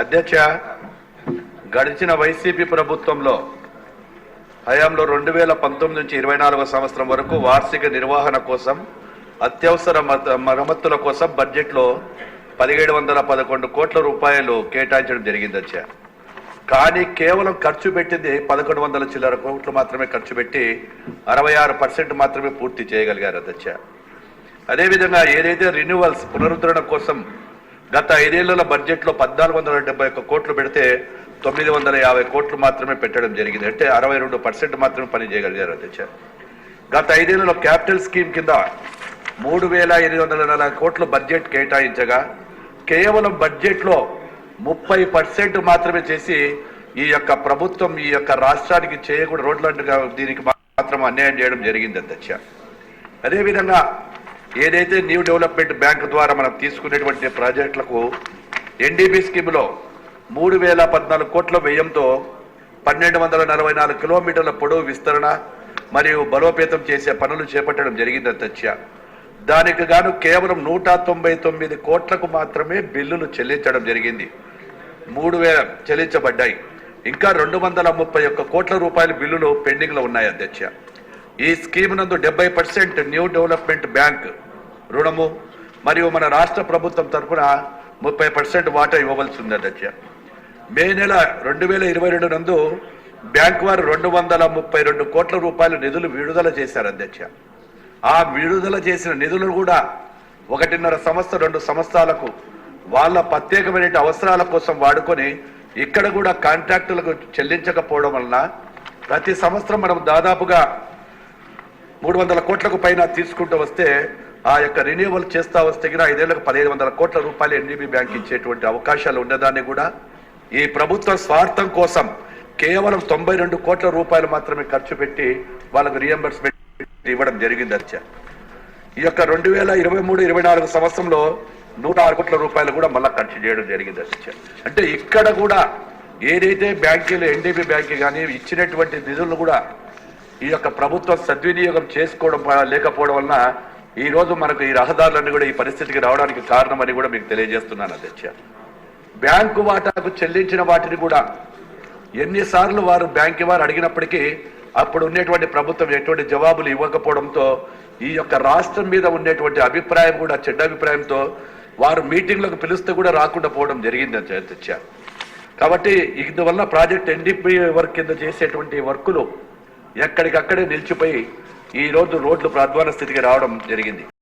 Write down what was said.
అధ్యక్ష గడిచిన వైసీపీ ప్రభుత్వంలో హయాంలో రెండు వేల పంతొమ్మిది నుంచి ఇరవై నాలుగో సంవత్సరం వరకు వార్షిక నిర్వహణ కోసం అత్యవసర మరమ్మతుల కోసం బడ్జెట్లో పదిహేడు వందల పదకొండు కోట్ల రూపాయలు కేటాయించడం జరిగింది అధ్యక్ష. కానీ కేవలం ఖర్చు పెట్టింది పదకొండు వందల చిల్లర కోట్లు మాత్రమే ఖర్చు పెట్టి అరవై ఆరు పర్సెంట్ మాత్రమే పూర్తి చేయగలిగారు అధ్యక్ష. అదేవిధంగా ఏదైతే రిన్యూవల్స్ పునరుద్ధరణ కోసం గత ఐదేళ్ళ బడ్జెట్లో పద్నాలుగు వందల డెబ్బై ఒక్క కోట్లు పెడితే తొమ్మిది వందల యాభై కోట్లు మాత్రమే పెట్టడం జరిగింది. అంటే అరవై రెండు పర్సెంట్ మాత్రమే పని చేయగలిగారు అధ్యక్ష. గత ఐదేళ్ళలో క్యాపిటల్ స్కీమ్ కింద మూడు వేల ఎనిమిది వందల నలభై కోట్లు బడ్జెట్ కేటాయించగా కేవలం బడ్జెట్లో ముప్పై పర్సెంట్ మాత్రమే చేసి ఈ యొక్క ప్రభుత్వం ఈ యొక్క రాష్ట్రానికి చేయకూడదు రోడ్లంటుగా దీనికి మాత్రం అన్యాయం చేయడం జరిగింది అధ్యక్ష. అదేవిధంగా ఏదైతే న్యూ డెవలప్మెంట్ బ్యాంక్ ద్వారా మనం తీసుకునేటువంటి ప్రాజెక్టులకు ఎన్డీబీ స్కీమ్లో మూడు వేల పద్నాలుగు కోట్ల వ్యయంతో పన్నెండు వందల నలభై నాలుగు కిలోమీటర్ల పొడవు విస్తరణ మరియు బలోపేతం చేసే పనులు చేపట్టడం జరిగింది అధ్యక్ష. దానికి గాను కేవలం నూట తొంభై తొమ్మిది కోట్లకు మాత్రమే బిల్లులు చెల్లించడం జరిగింది. మూడు వేల చెల్లించబడ్డాయి. ఇంకా రెండు వందల ముప్పై ఒక్క కోట్ల రూపాయల బిల్లులు పెండింగ్లో ఉన్నాయి అధ్యక్ష. ఈ స్కీమ్ నందు డెబ్బై పర్సెంట్ న్యూ డెవలప్మెంట్ బ్యాంక్ రుణము మరియు మన రాష్ట్ర ప్రభుత్వం తరఫున ముప్పై పర్సెంట్ వాటా ఇవ్వవలసి ఉంది అధ్యక్ష మే నెల రెండు వేల ఇరవై రెండు నందు బ్యాంక్ వారు రెండు వందల ముప్పై రెండు కోట్ల రూపాయల నిధులు విడుదల చేశారు అధ్యక్ష ఆ విడుదల చేసిన నిధులను కూడా ఒకటిన్నర సంవత్సరం రెండు సంవత్సరాలకు వాళ్ళ ప్రత్యేకమైన అవసరాల కోసం వాడుకొని ఇక్కడ కూడా కాంట్రాక్టులకు చెల్లించకపోవడం వలన ప్రతి సంవత్సరం మనం దాదాపుగా మూడు వందల కోట్లకు పైన తీసుకుంటూ వస్తే ఆ యొక్క రెన్యూవల్ చేస్తా వస్తే కూడా ఐదేళ్ళకు పదిహేను వందల కోట్ల రూపాయలు ఎన్డీబీ బ్యాంక్ ఇచ్చేటువంటి అవకాశాలు ఉన్నదాన్ని కూడా ఈ ప్రభుత్వ స్వార్థం కోసం కేవలం తొంభై రెండు కోట్ల రూపాయలు మాత్రమే ఖర్చు పెట్టి వాళ్ళకు రియంబర్స్మెంట్ ఇవ్వడం జరిగింది అచ్చ. ఈ యొక్క రెండు వేల ఇరవై మూడు ఇరవై నాలుగు సంవత్సరంలో నూట ఆరు కోట్ల రూపాయలు కూడా మళ్ళీ ఖర్చు చేయడం జరిగింది అచ్చ. అంటే ఇక్కడ కూడా ఏదైతే బ్యాంకీలు ఎన్డీబీ బ్యాంక్ కానీ ఇచ్చినటువంటి నిధులను కూడా ఈ యొక్క ప్రభుత్వం సద్వినియోగం చేసుకోవడం లేకపోవడం వలన ఈ రోజు మనకు ఈ రహదారులన్నీ కూడా ఈ పరిస్థితికి రావడానికి కారణమని కూడా మీకు తెలియజేస్తున్నాను అధ్యక్ష. బ్యాంకు వాటాకు చెల్లించిన వాటిని కూడా ఎన్నిసార్లు వారు బ్యాంకు వారు అడిగినప్పటికీ అప్పుడు ఉన్నటువంటి ప్రభుత్వం ఎటువంటి జవాబులు ఇవ్వకపోవడంతో ఈ యొక్క రాష్ట్రం మీద ఉండేటువంటి అభిప్రాయం కూడా చెడ్డ అభిప్రాయంతో వారు మీటింగ్లకు పిలిస్తే కూడా రాకుండా పోవడం జరిగింది అధ్యక్ష. కాబట్టి ఇందువల్ల ప్రాజెక్ట్ ఎన్డీపీ వర్క్ కింద చేసేటువంటి వర్కులు ఎక్కడికక్కడే నిలిచిపోయి ఈ రోజు రోడ్లు ప్రాధ్వాన స్థితికి రావడం జరిగింది.